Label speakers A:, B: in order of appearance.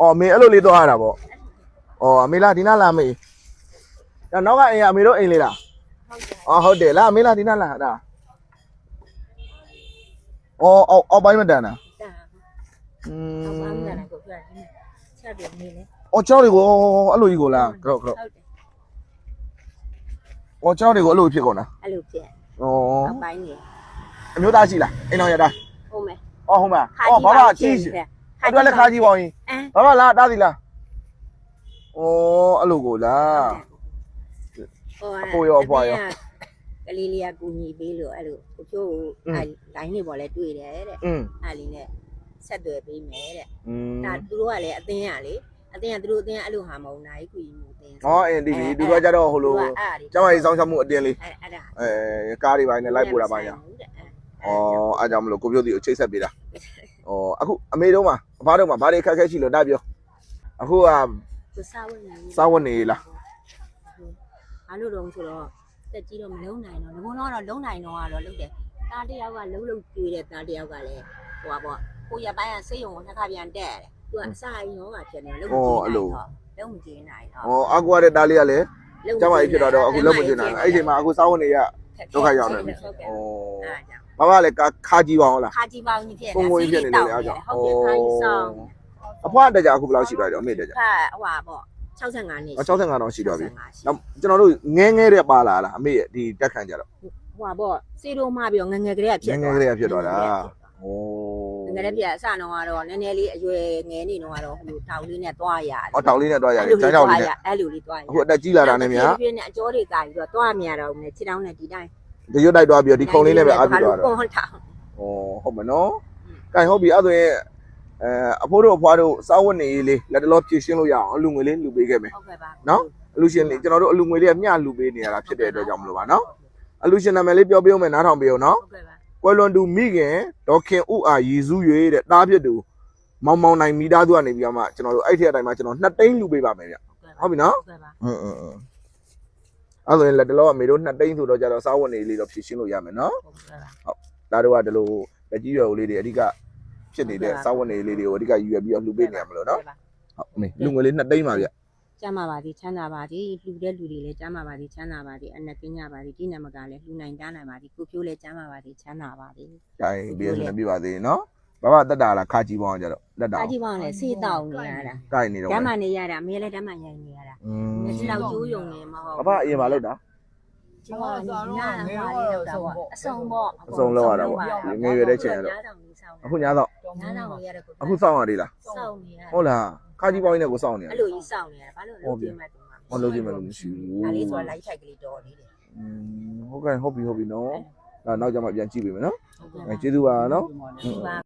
A: အော်အမေအဲ့လိုလေးသွားရတာပေါ့အော်အမေလားဒီနားလာမေဒါနောက်ကအိမ်ကအမေတို့အိမ်လေးလားအော်ဟုတ်တယ်လားအမေလားဒီနားလာဒါအော်အော်အောက်ပိုင်းမတန်တာ
B: တာ
A: อื
B: အောက်ပါ
A: ม
B: မလာကိုပြတယ်ချက်ပြနေလေ
A: အော်ကျောင်းတွေကိုအဲ့လိုကြီးကိုလားကြောက်ကြောက်
B: ဟုတ်တယ်
A: အော်ကျောင်းတွေကိုအဲ့လိုဖြစ်ကုန်တာ
B: အဲ့လိုဖြစ်
A: ဩ
B: အောက်ပိုင်းနေ
A: အမျိုးသားရှိလားအိမ်တော်ရတာ
B: ဟုတ်မယ်
A: အော်ဟုတ်မှာအော်ဘာမှကြီးရှိ အတွက်လည်းခါကြီးပါ
B: အောင်
A: ဘာမှလားတားစီလားဩအဲ့လိုကိုလား
B: အဖိုးရောအဖွာရောကလေးလေးကကူညီပေးလို့အဲ့လိုကိုကျိုးကိုအဲ့လိုင်းနေပေါ်လဲတွေ့တယ်တဲ့အဲ့လေးနဲ့ဆက်သွယ်ပေးမယ်တဲ့ဒါသူတို့ကလည်းအသင်းရလေအတင်းကသူတို့အတင်းကအဲ့လိုဟာမဟုတ်နိုင်ကူကြီးမှုအတင်း
A: ဟောအင်းဒီဒီသူတို့ကြတော့ဟိုလိုကျောင်းရည်စောင်းချမှုအတင်းလေး
B: အဲ့အဲ့ဒါ
A: အဲကားတွေပိုင်းနဲ့လိုက်ပို့တာပိုင်းညာဩအဲ့ကြောင့်မလို့ကိုပြိုတီကိုချိတ်ဆက်ပေးတာဩအခုအမေတို့မှာ အဖားတို့မှာဘာတွေအခက်အခဲရှိလို့တာပြောအခုက
B: သူစားဝင်နေ
A: စားဝတ်နေလား
B: အားလို့တော့ဆိုတော့တက်ကြီးတော့မလုံးနိုင်တော့ငုံတော့တော့လုံးနိုင်တော့ကတော့လုံးတယ်တားတယောက်ကလုံးလုံးကျွေးတဲ့တားတယောက်ကလည်းဟိုပါပေါ့ကိုရပိုင်းကစိတ်ုံကိုနှစ်ခါပြန်တက်တယ်သူကအစာရင်ရောကဖြစ်နေလုံးမကြည့်နိုင်တော့လုံးမကြည့်နိုင်တော့
A: ဩအကူရတဲ့တားလေးကလည်းကျောင်းမကြီးဖြစ်တော့တော့အခုလုံးမကျင်နိုင်အဲ့ဒီချိန်မှာအခုစားဝတ်နေရ ဒုက္ခရောက်နေပြီဩ
B: အဲ့ဒါကြောင့်
A: ဘာမှလည်းခါကြီးပါအောင်လား
B: ခါကြီးပေါင်းကြီးဖြစ်
A: ပုံဝင်ဖြစ်နေတယ်အားကြောင့်
B: ဟုတ်တယ်ခါကြီးဆောင်
A: အဖွားတကြအခုဘယ်လောက်ရှိသွားတယ်အမေတကြ
B: ခါဟိုပါပေါ့65နှစ်
A: 65တောင်ရှိသွားပြီနောက်ကျွန်တော်တို့ငဲငဲတဲ့ပါလာလားအမေရဲ့ဒီတက်ခံကြတော့
B: ဟိုပါပေါ့စေတိုးမှပြီးတော့ငငယ်ကလေးကဖြစ်
A: ငယ်ငယ်ကလေးကဖြစ်သွားတာဩ
B: ငငယ်လေးပြအစတော့ကတော့နည်းနည်းလေးအရွယ်ငယ်နေတော့ကတော့ဟိုတောင်လေးနဲ့သွားရတယ်
A: အော်တောင်လေးနဲ့တွားရတယ်ကျန်းတောင်လေးနဲ့
B: အဲ့လိုလေးသွားရ
A: အခုအတက်ကြီးလာတာနဲ့များ
B: ပြင်းနဲ့အကျော်တွေကပြီးတော့သွားမြရတော့မယ်ခြေတောင်းနဲ့ဒီတိုင်း
A: ဒီရွတ်တိုက်တွားပြီးတော့ဒီခုံလေးနဲ့ပဲအားပြသွားတော့
B: ဟုတ်တာ
A: ဩဟုတ်မနော်ကဲဟုတ်ပြီအဲ့ဆိုရင်အဲအဖိုးတို့အဖွားတို့စားဝတ်နေရေးလေးလက်တလောဖြည့်ရှင်းလို့ရအောင်အလူငွေလေးလူပေးခဲ့မယ်
B: ဟုတ်ကဲ့ပါ
A: အလူရှင်လေးကျွန်တော်တို့အလူငွေလေးကမျှလူပေးနေရတာဖြစ်တဲ့အတွက်ကြောင့်မလို့ပါနော်အလူရှင်နာမည်လေးပြောပြအောင်မယ်နားထောင်ပေးအောင်နော်
B: ဟုတ်ကဲ့ပါ
A: ကွယ်လွန်သူမိခင်ဒေါခင်ဥအာရည်စု၍တဲ့တားဖြစ်သူမောင်မောင်နိုင်မိသားစုကနေပြီးတော့မှကျွန်တော်တို့အဲ့ထက်အတိုင်းမှာကျွန်တော်နှစ်သိန်းလူပေးပါမယ်ဗျဟုတ်ပြီနော်
B: ဟုတ်
A: ဟုတ်ဟုတ်အဲ့ဆိုရင်လက်တလောကမေတို့နှစ်သိန်းဆိုတော့ကြတော့စားဝတ်နေလေးတော့ဖြည့်ရှင်းလို့ရမယ်နော်
B: ဟုတ်
A: ဒါတို့ကဒီလိုလက်ကြီးရွယ်လေးတွေအဓိကဖြစ်နေတဲ့စားဝတ်နေလေးတွေကိုအဓိကယူရပြီးတော့လှူပေးနေရမလို့နော်ဟုတ်အမေလူငွေလေးနှစ်သိန်းပါဗျ
B: ကျမ်းပါပါသည်ချမ်းသာပါသည်လှူတဲ့လူတွေလည်းကျမ်းပါပါသည်ချမ်းသာပါသည်အနက်ကင်းကြပါသည်ဒီနမကလည်းလှူနိုင်တားနိုင်ပါသည်ကိုပြိုးလည်းကျမ်းပါပါသည်ချမ်းသာပါသည်
A: ဒါရင်ပြီးရစနေပြပါသေးနော်ဘာမှတက်တာလားခါကြီးပေါင်းကြတော့တက်တာ
B: အားကြီးပေါင်းလည်းစေးတောင်းနေရတာ
A: ကိုင်နေတော့
B: ဓမ္မနေရတာအမေလည်းဓမ္မရိုက်နေရတာ
A: อืม
B: မျက်စိလောက်ကျိုးယုံနေမဟုတ်
A: အဖအရင်မလုပ်တာ
B: ကျမကနားနားလေးလောက်တာပေါ့အစုံပေါ့
A: အစုံလောက်ရတာပေါ့ငယ်ရွယ်တဲ့ချိန်ကတော့အခုညာတော့
B: နားတော့ရတဲ့ကို
A: အခုစောင့်ရသေးလား
B: စောင့်နေရ
A: ဟုတ်လား ခါကြီးပေါင်းနေကိုစောင့်နေရ
B: အဲ့လိုကြီးစောင့်နေရဘာလို့လုပ်ကြည့်မှတူမှာ
A: ဟောလို့ကြည့်မယ်လို့မရှိဘူး
B: ဒါလေးဆိုလိုက်ထိုက်ကလေးတော်လေးတယ်
A: อืมဟုတ်ကဲ့ဟုတ်ပြီဟုတ်ပြီနော်ဒါနောက်ကြမှာပြန်ကြည့်ပေးမယ်နော်
B: ဟုတ်ကဲ့
A: အဲကျေးဇူးပါနော်
B: ဒီပါ